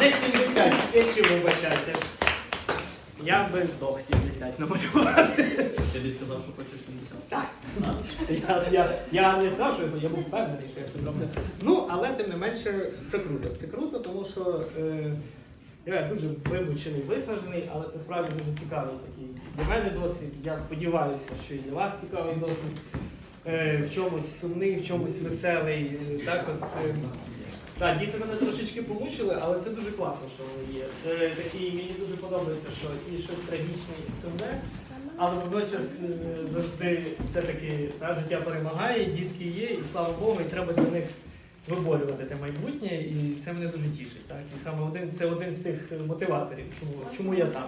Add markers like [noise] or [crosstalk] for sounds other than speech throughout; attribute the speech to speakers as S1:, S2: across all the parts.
S1: не 70, слідчі вибачайте. Я би здох 70 намалювати.
S2: Ти десь сказав, що хочеш 70.
S1: Так. Я, я, я не сказав, що я, я був впевнений, що я це зроблю. Ну, але тим не менше, це круто. Це круто, тому що е, я дуже вимучений, виснажений, але це справді дуже цікавий такий для мене досвід. Я сподіваюся, що і для вас цікавий досвід. Е, в чомусь сумний, в чомусь веселий. Е, Так, от, е, так, діти мене трошечки помучили, але це дуже класно, що вони є. Це такі, мені дуже подобається, що і щось трагічне, і сумне. Але водночас е, завжди все-таки та, життя перемагає, дітки є, і слава Богу, і треба для них виборювати те майбутнє, і це мене дуже тішить. Так? І саме один це один з тих мотиваторів, чому, чому я там.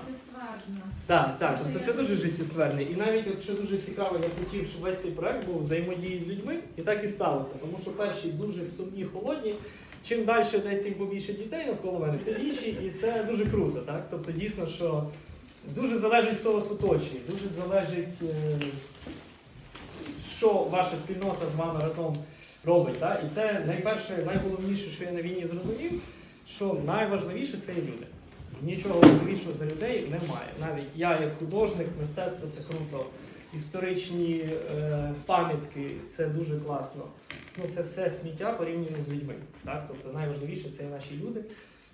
S1: Так, так, тобто це дуже життєстверне. І навіть от що дуже цікаво, я хотів, щоб весь цей проект був взаємодії з людьми, і так і сталося. Тому що перші дуже сумні, холодні. Чим далі тим побільше дітей навколо мене сильніші, і це дуже круто. Так? Тобто дійсно, що дуже залежить, хто вас оточує, дуже залежить, е, що ваша спільнота з вами разом робить. Так? І це найперше, найголовніше, що я на війні зрозумів, що найважливіше це люди. Нічого важливішого за людей немає. Навіть я, як художник, мистецтво це круто. Історичні е, пам'ятки це дуже класно. Ну, це все сміття порівняно з людьми. Так? Тобто найважливіше це наші люди.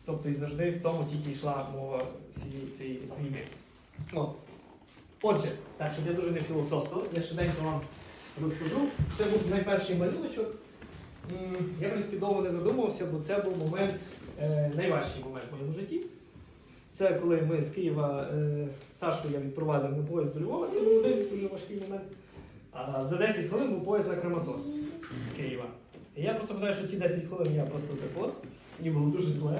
S1: Тобто і завжди в тому тільки йшла мова всієї цієї війни. От. Отже, так, щоб я дуже не філософствував, я швиденько вам розкажу. Це був найперший малюночок. Я, принципі, довго не задумувався, бо це був момент, е, найважчий момент в моєму житті. Це коли ми з Києва е, Сашу я відпровадив на поїзд до Львова, це був один дуже важкий момент. А за 10 хвилин був поїзд на Краматорськ з Києва. І я просто пам'ятаю, що ті 10 хвилин я просто так от, мені було дуже зле.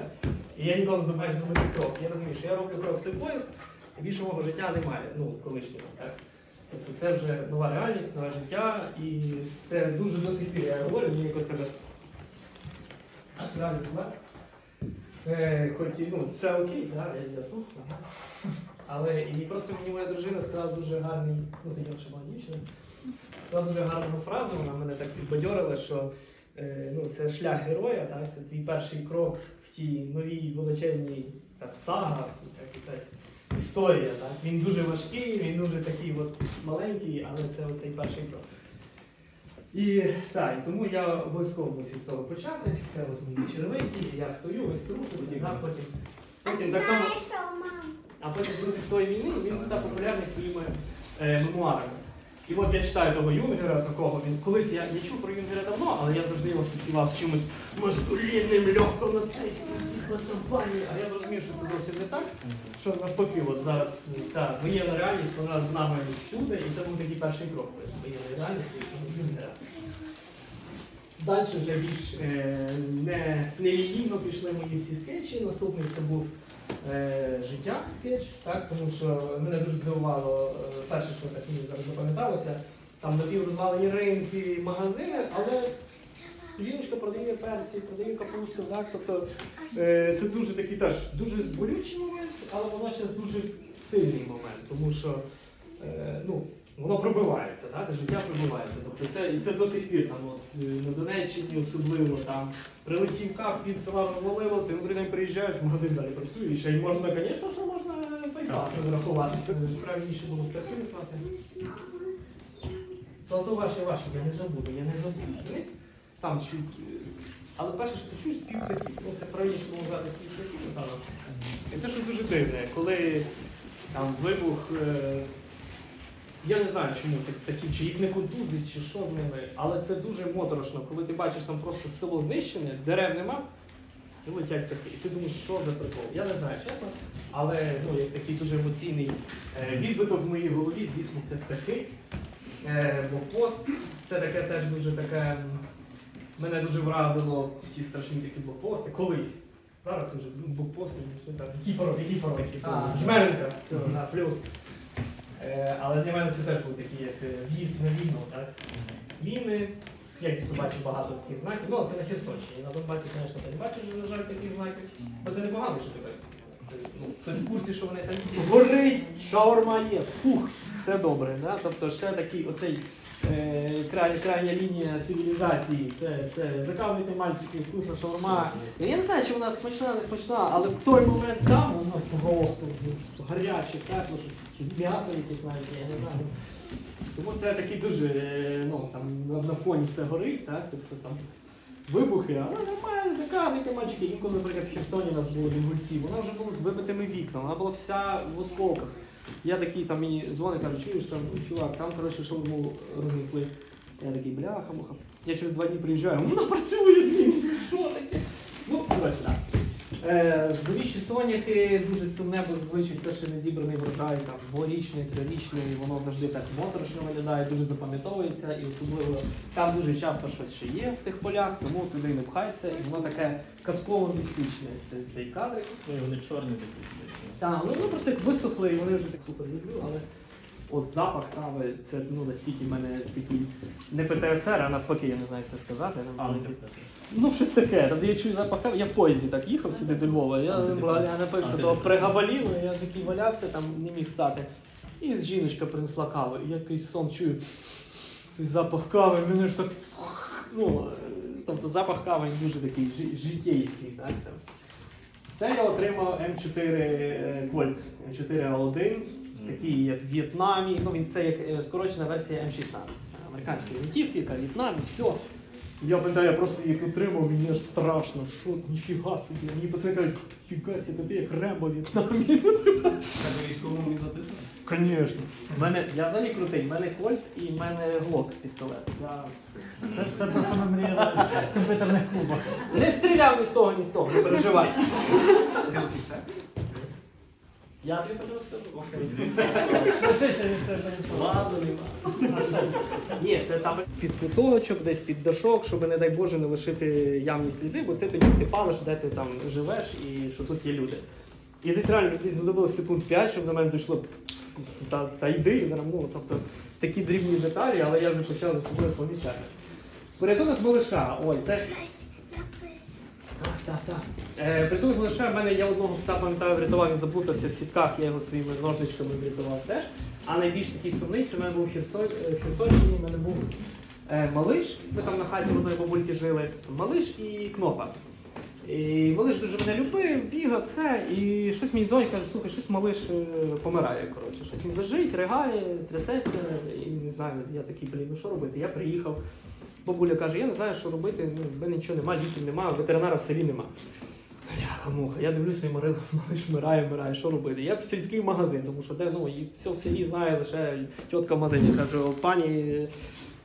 S1: І я ніколи не забачу зробити крок. Я розумію, що я роблю крок в той поїзд, і більше мого життя немає, ну, колишнього. Тобто це вже нова реальність, нове життя, і це дуже до сих пір. Я говорю, мені якось тебе аж реально зле. Хоч і ну, все окей, да, я, я тут. Ага. Але і просто мені моя дружина сказала дуже гарний, ну тоді ще була дівчина, сказала дуже гарну фразу, вона мене так підбадьорила, що е, ну, це шлях героя, так, це твій перший крок в тій новій величезній так, сага, так, якась історія. Так. Він дуже важкий, він дуже такий от маленький, але це оцей перший крок. І так, тому я обов'язково мусив з того почати. Це от мої черевики, я стою, ви струшуся, да, потім, потім так само. А потім з тої війни він став популярний своїми е, мемуарами. І от я читаю того Юнгера, такого він колись я, я чув про Юнгера давно, але я завжди його асоціював з чимось маскулінним, легко нацистським, компанії. А я зрозумів, що це зовсім не так. Що навпаки, от зараз ця воєнна реальність вона з нами всюди, і це був такий перший крок воєнної реальності Юнгера. Далі вже більш е, не, нелінійно пішли мої всі скетчі. Наступний це був е, життя скетч, так? тому що мене дуже здивувало е, перше, що так мені зараз запам'яталося, там напіврозвалені ринки, магазини, але жіночка продає перці, продає капусту, так? тобто е, це дуже такий теж дуже болючий момент, але водночас дуже сильний момент, тому що е, ну, воно пробивається, так? життя пробивається. Тобто це, і це до сих пір там, от, е, на Донеччині особливо там прилетів кап, пів села розвалило, ти на день приїжджаєш, магазин далі працює. І ще й можна, звісно, що можна той пас зарахувати. Правильніше було працювати. То то ваше, ваше, я не забуду, я не забуду. Там чуть. Але перше, що ти чуєш, спів. Ну, це правильніше було грати спів. І це щось дуже дивне, коли там вибух. Е... Я не знаю, чому так- такі, чи їх не контузить, чи що з ними, але це дуже моторошно, коли ти бачиш там просто село знищене, дерев нема, і летять птахи. І ти думаєш, що за прикол? Я не знаю, чесно. Але ну, як такий дуже емоційний е, відбиток в моїй голові, звісно, це птахи. Е, блокпост. Це таке теж дуже таке. м, Мене дуже вразило ті страшні такі блокпости колись. Зараз це вже ну, блокпости, що там, Кіпоров, Кіпоров,
S3: А.
S1: Жмеренка, все, на, плюс. Е, але для мене це теж був такий як е, в'їзд на війну. Так? Війни, я дійсно бачу багато таких знаків. Ну, це на Херсонщині. На Донбасі, звісно, ти не бачиш, на жаль, таких знаків. Але це непогано, що ти бачиш. Ну, хтось в курсі, що вони там горить, шаурма є, фух, все добре. Да? Тобто ще такий оцей е, край, крайня лінія цивілізації. Це, це заказуйте мальчики, вкусна шаурма. Я не знаю, чи вона смачна, не смачна, але в той момент там воно просто гаряче, тепло, щось м'ясо якесь навіть, я не знаю. Тому це такий дуже, е, ну там на, фоні все горить, так? Тобто там вибухи, але нормально, заказуйте мальчики. Інколи, наприклад, в Херсоні у нас було в Інгульці, вона вже була з вибитими вікнами, вона була вся в осколках. Я такий там мені дзвонить, каже, чуєш там, чувак, там коротше шаурму рознесли. Я такий, бляха, муха. Я через два дні приїжджаю, вона працює, блін, що таке? Ну, коротше, так. Е, Здоріжчі соняхи, дуже сумне, бо зазвичай це ще не зібраний врожай, там дворічний, трирічний, воно завжди так моторошно виглядає, дуже запам'ятовується, і особливо там дуже часто щось ще є в тих полях, тому туди не пхайся, і воно таке казково-містичне, це, цей кадрик.
S2: Ну, вони чорні такі.
S1: Так, ну, просто як висохли, і вони вже так супер люблю, але от запах кави, це ну, настільки в мене такий не ПТСР, а навпаки, я не знаю, як це сказати.
S2: А, ну,
S1: Ну, щось таке. Тоді я чую запах кави. Я в поїзді так їхав сюди до Львова. Я, я напився того
S2: так.
S1: я такий валявся, там не міг встати. І жіночка принесла каву. І я якийсь сон чую. Той запах кави, мене ж так. Ну, е, тобто запах кави дуже такий жи- житейський. Так? Це я отримав М4 е, М4 А1, такий як в В'єтнамі. Ну, він це як е, скорочена версія М16. Американської гвинтівки, яка в В'єтнамі, все. Я пам'ятаю, я просто їх отримав, мені аж страшно. Що, ніфіга собі. Мені пацани кажуть, фіга собі, тобі як Рембо В'єтнамі.
S2: Так військовому не записано?
S1: Звісно. Мене, я взагалі крутий, в мене кольт і в мене глок пістолет. Я...
S3: Це, це про що ми мріяли з комп'ютерних клубах.
S1: Не стріляв ні з того, ні з того, не переживай. Я тобі потім розкажу.
S3: Це,
S1: Лазаний Ні, це там під куточок, десь під дашок, щоб, не дай Боже, не лишити ямні сліди, бо це тоді ти палиш, де ти там живеш і що тут є люди. І десь реально мені знадобилось секунд 5, щоб на мене дійшло та, та йди, ну, тобто такі дрібні деталі, але я вже почав за собою помічати. Порятунок малиша. Ой, це так, так, так. Е, притулок лише в мене я одного пса пам'ятаю, врятував, він заплутався в сітках, я його своїми ножничками врятував теж. А найбільш такий сумний, це в мене був е, Херсонщині, в мене був е, малиш, ми там на хаті в одної бабульки жили, малиш і кнопа. І малиш дуже мене любив, бігав, все, і щось мені дзвонить, каже, слухай, щось малиш е, помирає, коротше. Щось він лежить, ригає, трясеться, і не знаю, я такий, блін, ну що робити? Я приїхав. Бабуля каже, я не знаю, що робити, ну, в мене нічого немає, ліків немає, ветеринара в селі нема. Бляха муха, я дивлюся, і Марина [laughs] малиш вмирає, вмирає, що робити? Я в сільський магазин, тому що де ну, і все в селі знає лише тітка в магазині. Кажу, пані,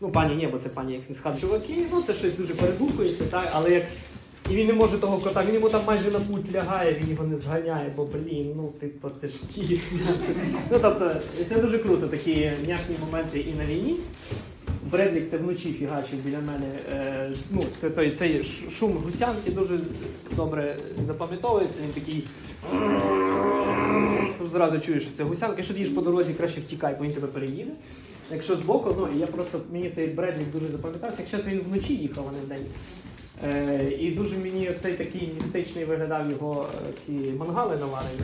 S1: ну пані ні, бо це пані як з чуваки, ну це щось дуже перегукується, так, але як. І він не може того кота, він йому там майже на путь лягає, він його не зганяє, бо блін, ну типу, це ж кіт. [laughs] ну тобто, це дуже круто, такі няшні моменти і на війні. Бредлік це вночі фігачив біля мене. Е, ну, це той цей шум гусянки дуже добре запам'ятовується. Він такий. Зразу чуєш, що це гусянка. Якщо ти їдеш по дорозі, краще втікай, бо він тебе переїде. Якщо збоку, ну я просто мені цей Бредлік дуже запам'ятався. Якщо він вночі їхав, а не вдень. Е, і дуже мені цей такий містичний виглядав його е, ці мангали наварені.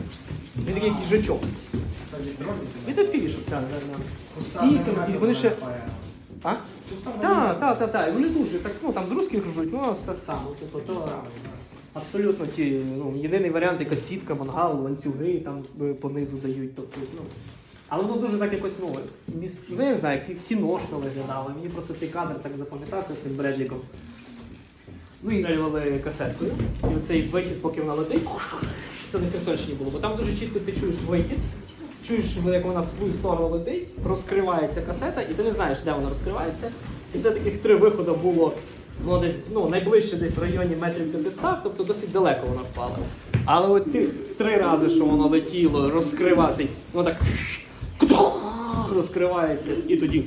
S1: Він такий.
S3: Це від.
S1: Він так пішов, так, так. Вони ще- А? Так, так, так, так. Вони дуже так, ну там з русських ржуть, ну у нас так само. Типу, то абсолютно ті, ну, єдиний варіант, якась сітка, мангал, ланцюги там е, понизу дають. Тобто, ну. Але воно дуже так якось, ну, міс... ну, я не знаю, кі- кіношно виглядало. Мені просто цей кадр так запам'ятався з тим Бредліком. Ну і навівали касеткою. І оцей вихід, поки вона летить, це на Херсонщині було, бо там дуже чітко ти чуєш вихід, чуєш, як вона в твою сторону летить, розкривається касета, і ти не знаєш, де вона розкривається. І це таких три виходи було ну, десь ну, найближче десь в районі метрів 500, тобто досить далеко вона впала. Але от ті три рази, що воно летіло, розкривається, воно так [laughs] розкривається, і тоді.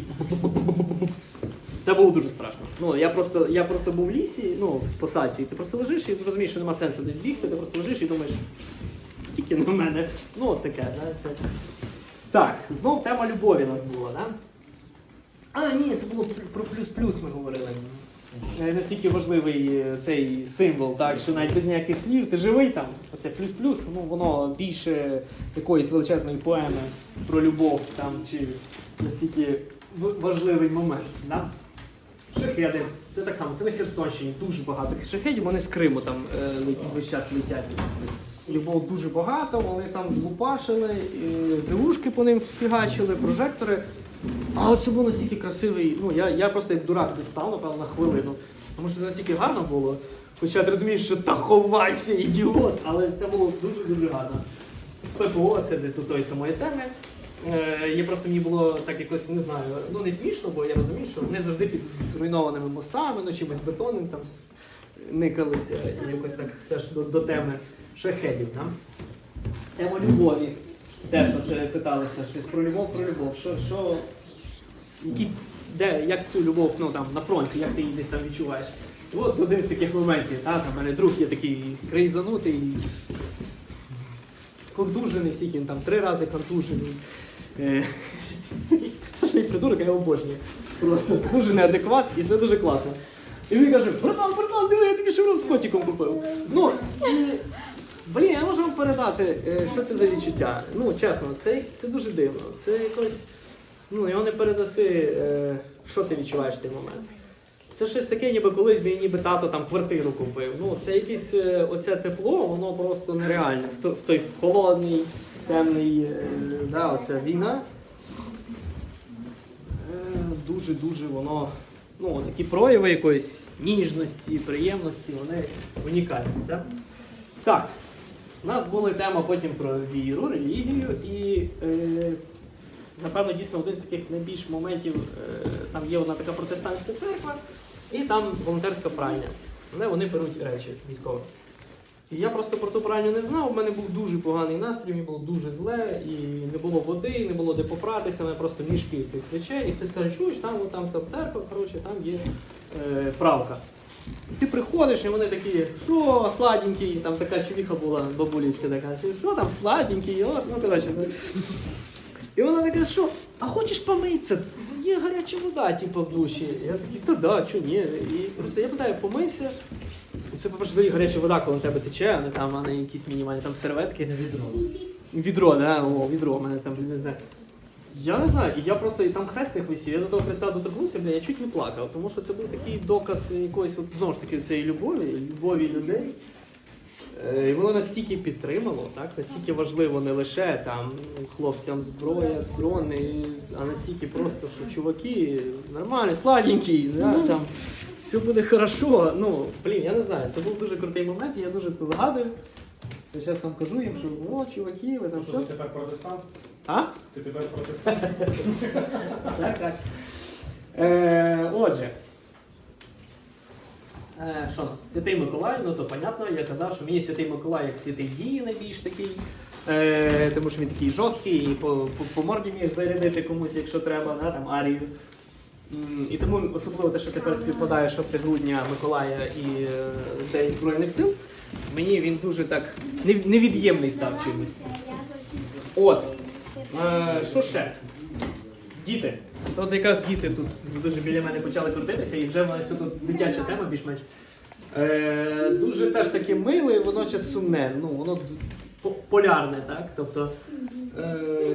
S1: Це було дуже страшно. Ну, я просто, я просто був в лісі, ну, в посадці, і ти просто лежиш і розумієш, що нема сенсу десь бігти, ти просто лежиш і думаєш, тільки на мене. Ну, от таке, знаєте. Так, знов тема любові у нас була, да? А, ні, це було про плюс-плюс ми говорили. Е, Наскільки важливий е, цей символ, так, що навіть без ніяких слів ти живий там, оце плюс-плюс, ну воно більше якоїсь величезної поеми про любов там, чи настільки важливий момент. Да? Шахеди. Це так само, це на Херсонщині дуже багато шахедів, вони з Криму там е, весь час летять. Їх було дуже багато, вони там лупашили, зелушки по ним фігачили, прожектори. А це було настільки красивий. Ну, я, я просто як дурак десь став, напевно, на хвилину. Тому що це настільки гарно було. Хоча ти розумієш, що та ховайся, ідіот, але це було дуже-дуже гарно. ППО це десь до тої самої теми. Е, я просто мені було так якось не знаю, ну не смішно, бо я розумію, що вони завжди під зруйнованими мостами, ну чимось бетонним там никалися якось так теж до, до теми шахедів. Да? Тема любові. Теж от вже питалися щось про любов, про любов. Що, що, які, де, як цю любов ну, там, на фронті, як ти її десь там відчуваєш? От один з таких моментів, та, там, у мене друг є такий крейзанутий, контужений, скільки він там три рази контужений. Е, [laughs] Страшний придурок, я його обожнюю. Просто дуже неадекват, і це дуже класно. І він каже, братан, братан, диви, я тобі шеврон з котиком купив. Ну, і, блін, я можу вам передати, е, що це за відчуття. Ну, чесно, це, це дуже дивно. Це якось, ну, його не передаси, е, що ти відчуваєш в той момент. Це щось таке, ніби колись би ніби тато там квартиру купив. Ну, це якесь е, оце тепло, воно просто нереальне. В, то- в той холодний, темний, да, оця війна. Дуже-дуже воно, ну, такі прояви якоїсь ніжності, приємності, вони унікальні. Так? так, у нас була тема потім про віру, релігію і. Е, Напевно, дійсно один з таких найбільш моментів, е, там є одна така протестантська церква, і там волонтерська пральня. Але вони беруть речі військових. І я просто про ту пральню не знав, у мене був дуже поганий настрій, мені було дуже зле, і не було води, не було де попратися, мене просто мішки тих речей, і хтось каже, чуєш, там, там, там церква, коротше, там є е, правка. І ти приходиш, і вони такі, що сладенький, там така чоловіка була, бабулечка така, що там сладенький, от, ну коротше. І вона така, що, а хочеш помитися? Є гаряча вода, типу, в душі. Я такий, та да, чого ні. І просто я питаю, помився. І це, по-перше, взагалі гаряча вода, коли на тебе тече, а не там, а не якісь мінімальні там серветки.
S3: Відро.
S1: Відро, да, о, відро у мене там, не знаю. Я не знаю, і я просто і там хрестик висів, я до того хреста доторкнувся, бля, я чуть не плакав, тому що це був такий доказ якоїсь, от, знову ж таки, цієї любові, любові людей. Е, І воно настільки підтримало, так? настільки важливо не лише там хлопцям зброя, дрони, а настільки просто, що чуваки нормальні, сладенькі, да, там, все буде хорошо. Ну, блін, я не знаю, це був дуже крутий момент, і я дуже це згадую. Я зараз там кажу їм, що о, чуваки, ви там
S2: Що
S1: що?
S2: ти тепер протестант?
S1: А?
S2: Ти тепер протестант? [laughs]
S1: Так, так. Е, отже. Е, що у нас? Святий Миколай, ну то понятно, я казав, що мені Святий Миколай як святий дії найбільш такий. Е, тому що він такий жорсткий і по, по, по морді міг зарядити комусь, якщо треба, да, там арію. М, І тому особливо те, що тепер співпадає 6 грудня Миколая і е, День Збройних сил, мені він дуже так невід'ємний став чимось. От. Е, що ще? Діти. От якраз діти тут дуже біля мене почали крутитися, і вже в нас тут дитяча тема більш-менш. Е, дуже теж таке миле, водночас сумне. Ну, воно полярне, так? Тобто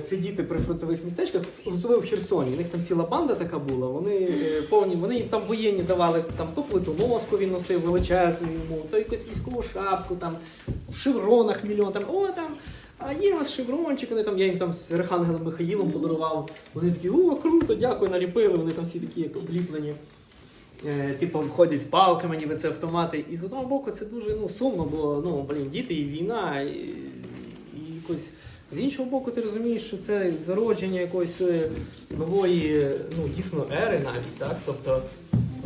S1: це діти при фронтових містечках, особливо в Херсоні. У них там ціла банда така була. Вони е, повні, вони їм там воєнні давали там то плитоноску він носив величезну йому, то якусь військову шапку, там в шевронах мільйон, там, о там. А є у вас шеврончик, вони там, я їм там з Архангелом Михаїлом подарував. Вони такі, о, круто, дякую, наліпили. Вони там всі такі як обліплені. Е, типу, ходять з палками, ніби це автомати. І з одного боку це дуже ну, сумно, бо ну, блін, діти і війна, і, і якось. З іншого боку, ти розумієш, що це зародження якоїсь е, нової, ну, дійсно, ери навіть, так? Тобто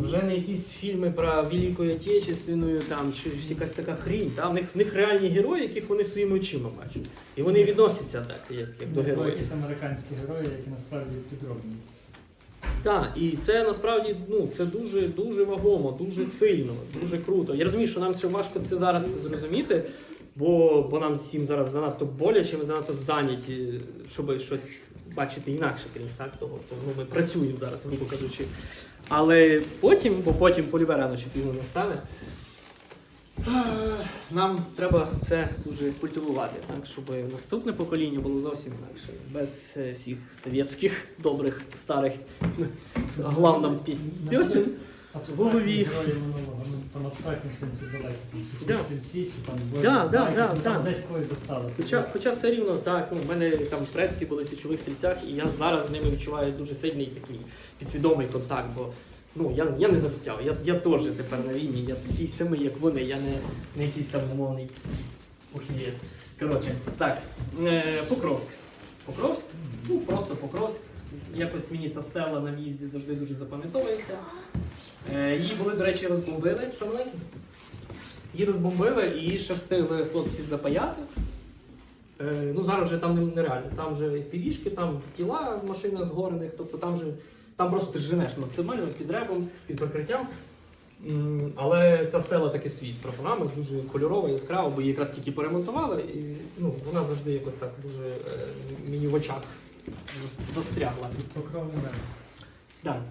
S1: вже не якісь фільми про Велику Отечественну там, чи якась така хрінь. Та? В, них, в них реальні герої, яких вони своїми очима бачать. І вони відносяться так, як, як до героїв.
S3: Якісь американські герої, які насправді підробні.
S1: Так, і це насправді ну, це дуже дуже вагомо, дуже сильно, дуже круто. Я розумію, що нам все важко це зараз зрозуміти, бо, бо нам всім зараз занадто боляче, ми занадто зайняті, щоб щось бачити інакше, крім так, того. То, ну, ми працюємо зараз, грубо кажучи. Але потім, бо потім поліве рано чи пізно настане. Нам треба це дуже культивувати, так, щоб наступне покоління було зовсім інакше. Без е, всіх совєтських добрих старих [laughs] глав нам пісень. Пісень. в голові.
S3: Ну там абстрактні сенсі далеко.
S1: Да. Да, да, да,
S3: десь когось достали.
S1: Хоча, хоча все рівно так, ну, в мене там предки були в січових стрільцях, і я зараз з ними відчуваю дуже сильний такий підсвідомий контакт, бо ну, я, я не застряв, я, я теж тепер на війні, я такий самий, як вони, я не, не якийсь там умовний ухілець. Коротше, так, е, Покровськ. Покровськ, ну просто Покровськ. Якось мені та стела на в'їзді завжди дуже запам'ятовується. Е, її були, до речі, розбомбили. Маленьке? Її розбомбили і ще встигли хлопці запаяти. Е, ну зараз вже там нереально. Там вже півішки, там тіла в машинах згорених, тобто там же там просто ти женеш максимально під ребом, під прикриттям. Але ця стела таки стоїть з прапорами, дуже кольорова, яскрава, бо її якраз тільки поремонтували, і ну, вона завжди якось так дуже е, мені в очах зас- застрягла.
S3: Покровний мене.
S1: Да.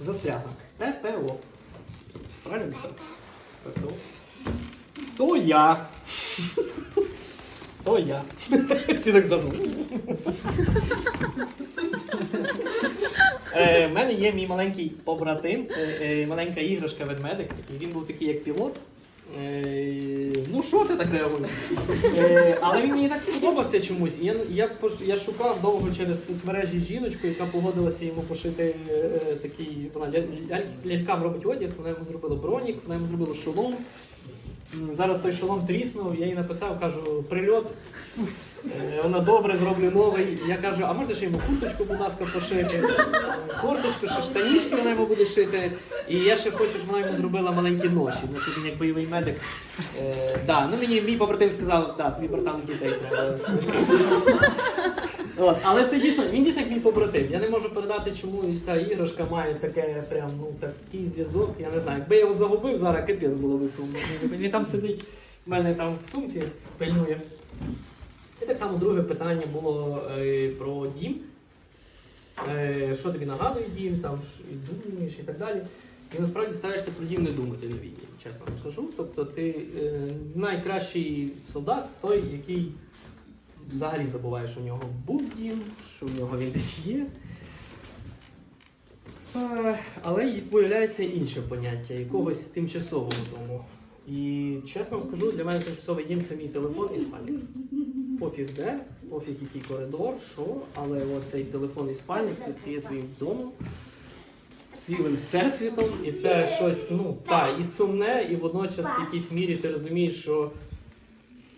S1: Застрягла. ППО. Правильно? ППО. То я. [laughs] То я. [laughs] Всі так зразу. Е, В мене є мій маленький побратим, це е, маленька іграшка ведмедик. І він був такий як пілот. Е, Ну, що ти так реагуєш? Е, Але він мені так сподобався чомусь. Я, я, я шукав довго через соцмережі жіночку, яка погодилася йому пошити е, такий. Вона ля- ляль- лялькам робить одяг, вона йому зробила бронік, вона йому зробила шолом. Зараз той шолом тріснув, я їй написав, кажу, прильот. Е, Вона добре, зроблю новий. Я кажу, а можна ще йому курточку, будь ласка, пошити? Курточку, ще штанішки вона йому буде шити. І я ще хочу, щоб вона йому зробила маленькі ноші, тому що він як бойовий медик. Е, да, ну мені мій побратим сказав, да, тобі братан дітей треба. Але це дійсно, він дійсно як мій побратим. Я не можу передати, чому та іграшка має таке прям, ну, такий зв'язок. Я не знаю. Якби я його загубив, зараз капець було би сумно. Він там сидить, в мене там в сумці пильнує. І так само друге питання було е, про дім. Е, що тобі нагадує дім, там і думаєш і так далі. І насправді стараєшся про дім не думати на війні, чесно вам скажу. Тобто ти е, найкращий солдат той, який взагалі забуває, що в нього був дім, що в нього він десь є. Але й появляється інше поняття, якогось тимчасового дому. І чесно скажу, для мене тимчасовий дім це мій телефон і спальник. Пофіг де, пофіг який коридор, що, але оцей телефон і спальник це стає твоїм домом, цілим всесвітом, і це щось, ну, та, і сумне, і водночас в якійсь мірі ти розумієш, що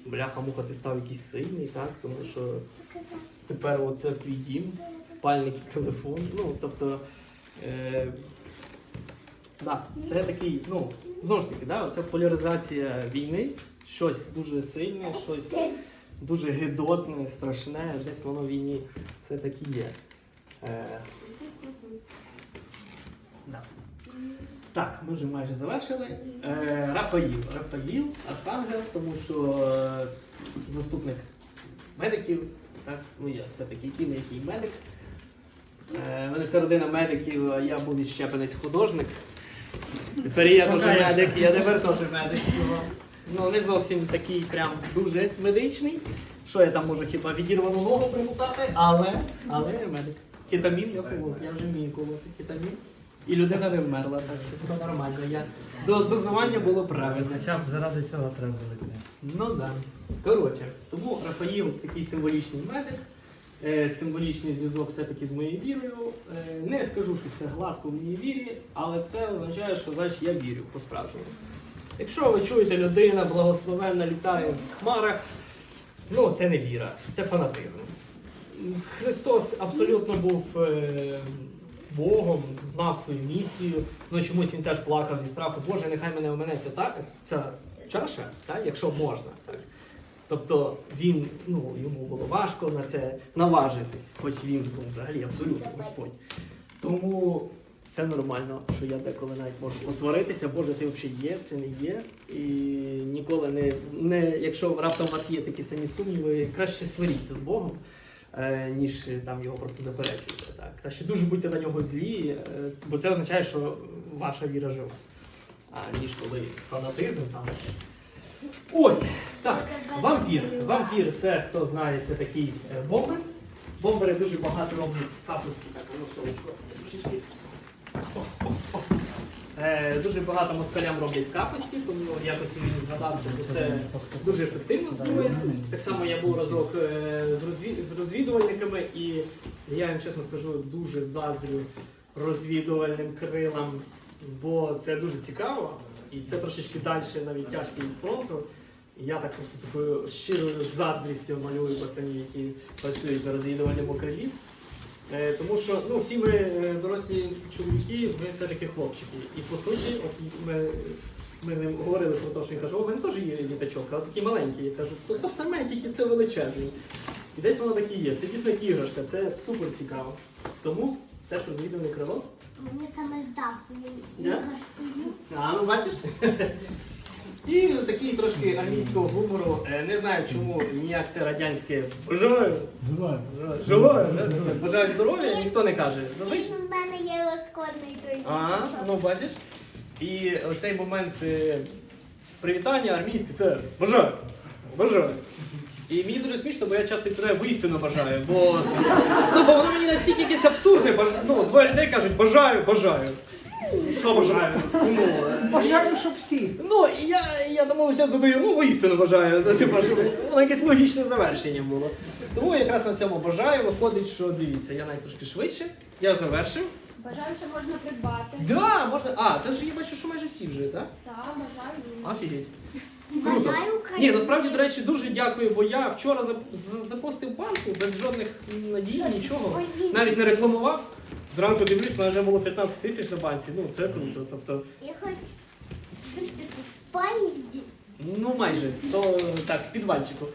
S1: бляха муха, ти став якийсь сильний, так? Тому що тепер оце твій дім, спальник і телефон. Ну, тобто. Е, да, це такий, ну, знову ж таки, да, це поляризація війни, щось дуже сильне, щось дуже гидотне, страшне, десь воно в війні все-таки є. Е. Так, ми вже майже завершили. Е, Рафаїл. Рафаїл, Архангел, тому що е, заступник медиків, так, ну я все-таки який який медик. Е, в мене вся родина медиків, а я був із Щепенець художник. Тепер я теж медик, я тепер теж медик. Ну, не зовсім такий прям дуже медичний. Що я там можу хіба відірвану ногу примотати, але, але я медик. Кетамін я колов, я вже вмію колоти кетамін. І людина не вмерла, так що все нормально. Я... До, дозування було правильне.
S3: Хоча б заради цього треба йти.
S1: Ну так. Да. Коротше, тому Рафаїл такий символічний медик, е, символічний зв'язок все-таки з моєю вірою. Е, не скажу, що це гладко в моїй вірі, але це означає, що значить я вірю по-справжньому. Якщо ви чуєте, людина благословенна літає в хмарах, ну це не віра, це фанатизм. Христос абсолютно був е, Богом, знав свою місію, ну чомусь він теж плакав зі страху, Боже, нехай мене оминеться та, ця чаша, так, якщо можна. Так. Тобто він, ну, йому було важко на це наважитись, хоч він ну, взагалі абсолютно Господь. Тому це нормально, що я деколи навіть можу посваритися, Боже, ти взагалі є, це не є. І ніколи не, не якщо раптом у вас є такі самі сумніви, краще сваріться з Богом, ніж е, там його просто заперечуйте. Так. Краще дуже будьте на нього злі, е, бо це означає, що ваша віра жива. а, ніж коли фанатизм там. Ось, так, вампір. Вампір це хто знає, це такий е, бомбер. Бомбери дуже багато роблять капусті, так, воно сонечко трішечки. Е, дуже багато москалям роблять капості, тому якось мені згадався, бо це дуже ефективно зброя. Так само я був разок е, з, розвідувальниками, і я їм чесно скажу, дуже заздрю розвідувальним крилам, бо це дуже цікаво, і це трошечки далі навіть тяжче від фронту. Я так просто такою щирою заздрістю малюю пацанів, які працюють на розвідувальному крилі. Е, тому що ну, всі ми е, дорослі чоловіки, ми все-таки хлопчики. І по суті, от ми, ми з ним говорили про те, що він каже, о, в мене теж є літачок, але такий маленький. Я кажу, то, то саме, тільки це величезний. І десь воно таке є. Це дійсно як іграшка, це супер цікаво. Тому теж розвідуване крило.
S4: Мені саме здався іграшкою.
S1: А, ну бачиш? І такий трошки армійського гумору. Е, Не знаю, чому ніяк це радянське бажаю.
S3: Желаю.
S1: Желаю, бажаю здоров'я, ніхто не каже. Зазвичай.
S4: В мене є розкладний той
S1: А, ну бачиш. І оцей момент е, привітання армійське це бажаю. Бажаю. І мені дуже смішно, бо я часто повторяю воістину бажаю, бо, ну, бо воно мені настільки якесь абсурдне. Баж... Ну, двоє людей кажуть бажаю, бажаю. Що бажаю?
S3: Бажаю, щоб всі.
S1: Ну, і я, я домовився додаю, ну воістину бажаю. Ну, Типу, щоб воно якесь логічне завершення було. Тому якраз на цьому бажаю. Виходить, що дивіться, я навіть трошки швидше. Я завершив.
S5: Бажаю, що можна придбати.
S1: Да, можна. А, це ж я бачу, що майже всі вже, так?
S5: Так, бажаю.
S1: Офігеть. Круто.
S4: Бажаю Україні.
S1: Ні, насправді, до речі, дуже дякую, бо я вчора зап- з- запостив банку без жодних надій, нічого. Навіть не рекламував. Зранку дивлюсь, мене вже було 15 тисяч на банці. Ну, це круто. Тобто,
S4: Я хочу в поїзді.
S1: Ну, майже, то так, підвальчику.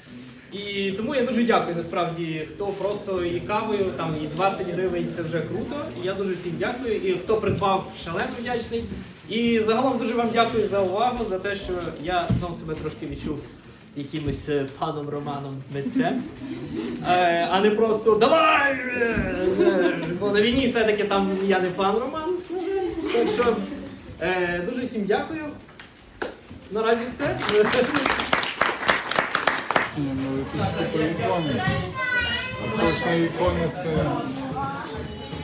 S1: І тому я дуже дякую насправді, хто просто і кавою, там і 20 гривень це вже круто. І я дуже всім дякую. І хто придбав, шалено вдячний. І загалом дуже вам дякую за увагу, за те, що я знов себе трошки відчув якимось е, паном Романом митцем. Е, а не просто давай! е, е». Бо на війні все-таки там я не пан Роман. Так що е, дуже всім дякую. Наразі все.
S2: Ну. Кожна ікона це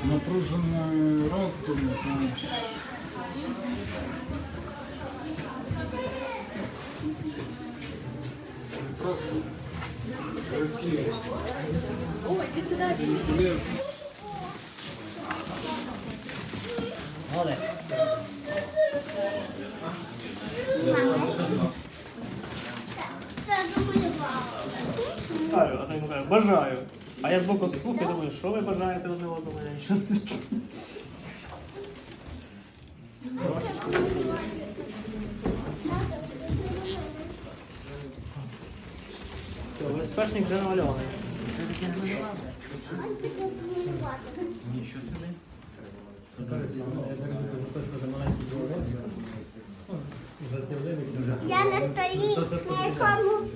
S2: напружений роздум, знаєш. Просто красиво.
S5: Ой, ти сюди.
S4: Дуже
S1: Бажаю, а той йому бажаю. А я збоку слухаю, думаю, що ви бажаєте одне одному? Я нічого не знаю. Безпечник вже намальований.
S4: Я на столі, на якому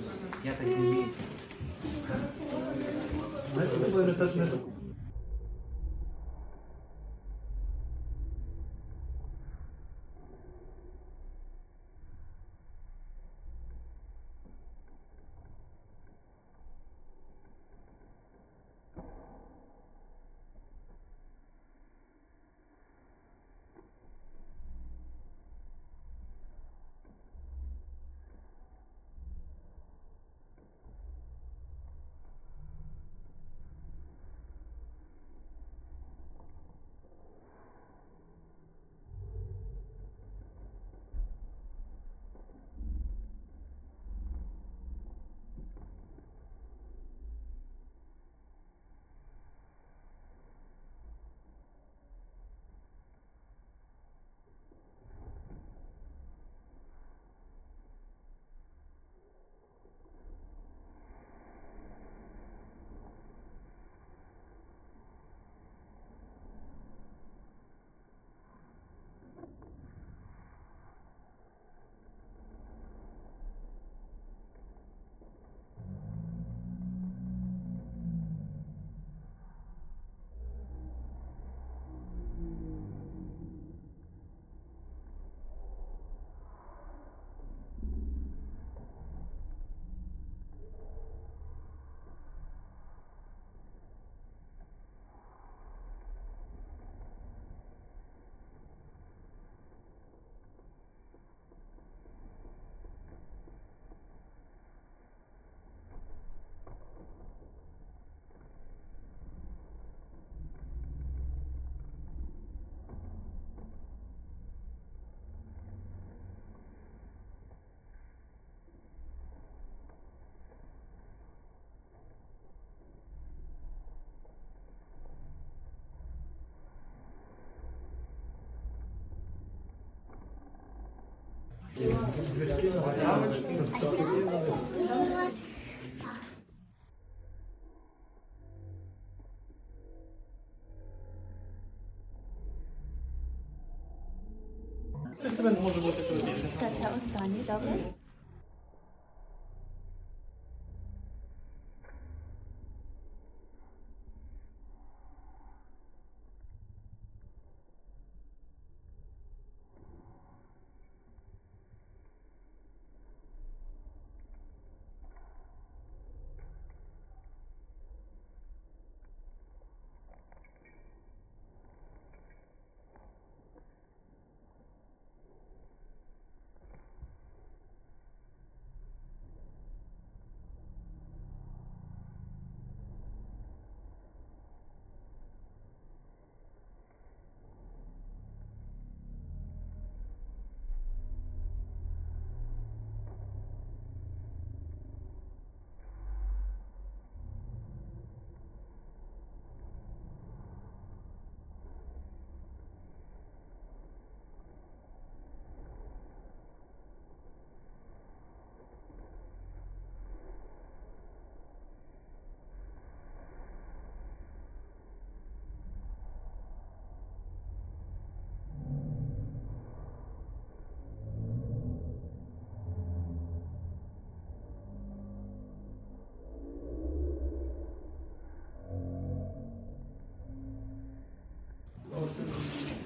S1: Щось тебе не може бути.
S5: Все, це останній, добре?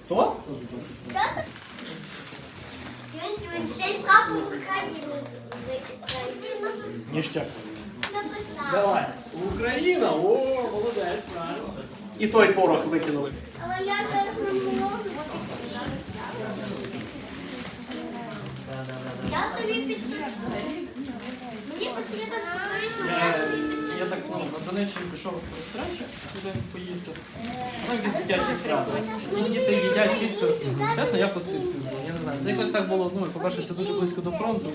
S1: Хто?
S4: Він ще й прапор України з-
S1: Ніштяк.
S4: написав.
S1: Давай. Україна! О, молодець, правильно. І той порох викинули.
S4: Але я зараз не можу. Я тобі підпишу. Мені потрібно, щоб ви я тобі підпишу.
S1: Я так ну, на Донеччині пішов в ресторан, туди поїсти. Там від дитячі свято. Діти їдять піцу. Чесно, я пустив слізу. Я не знаю. Це якось так було, ну, по-перше, це дуже близько до фронту.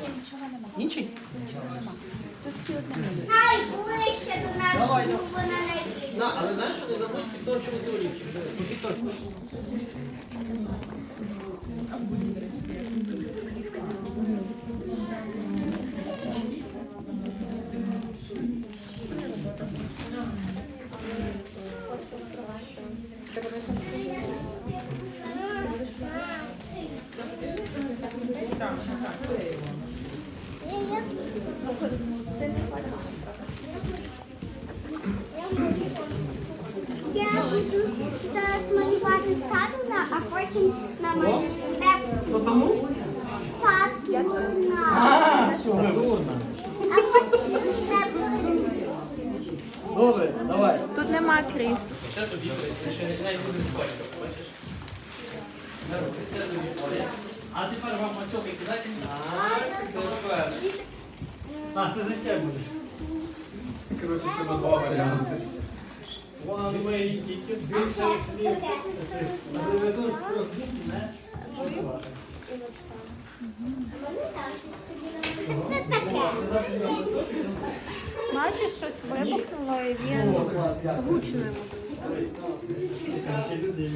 S1: Інший?
S4: Найближче до нас
S1: Давай,
S4: вона найближче.
S1: На, але знаєш, що не забудь підторчувати зорівки.
S4: Я
S1: Це тобі ще навіть буде бачка, бачиш? Народ, Це тобі. А тепер вам матьоки кидати. Так, тепер.
S3: А, це життя буде.
S2: Коротше, треба два варіанти.
S1: One way ticket, дві слід.
S4: Це таке.
S5: Бачиш, щось вибухнуло і він гучно йому. カーテンの出る。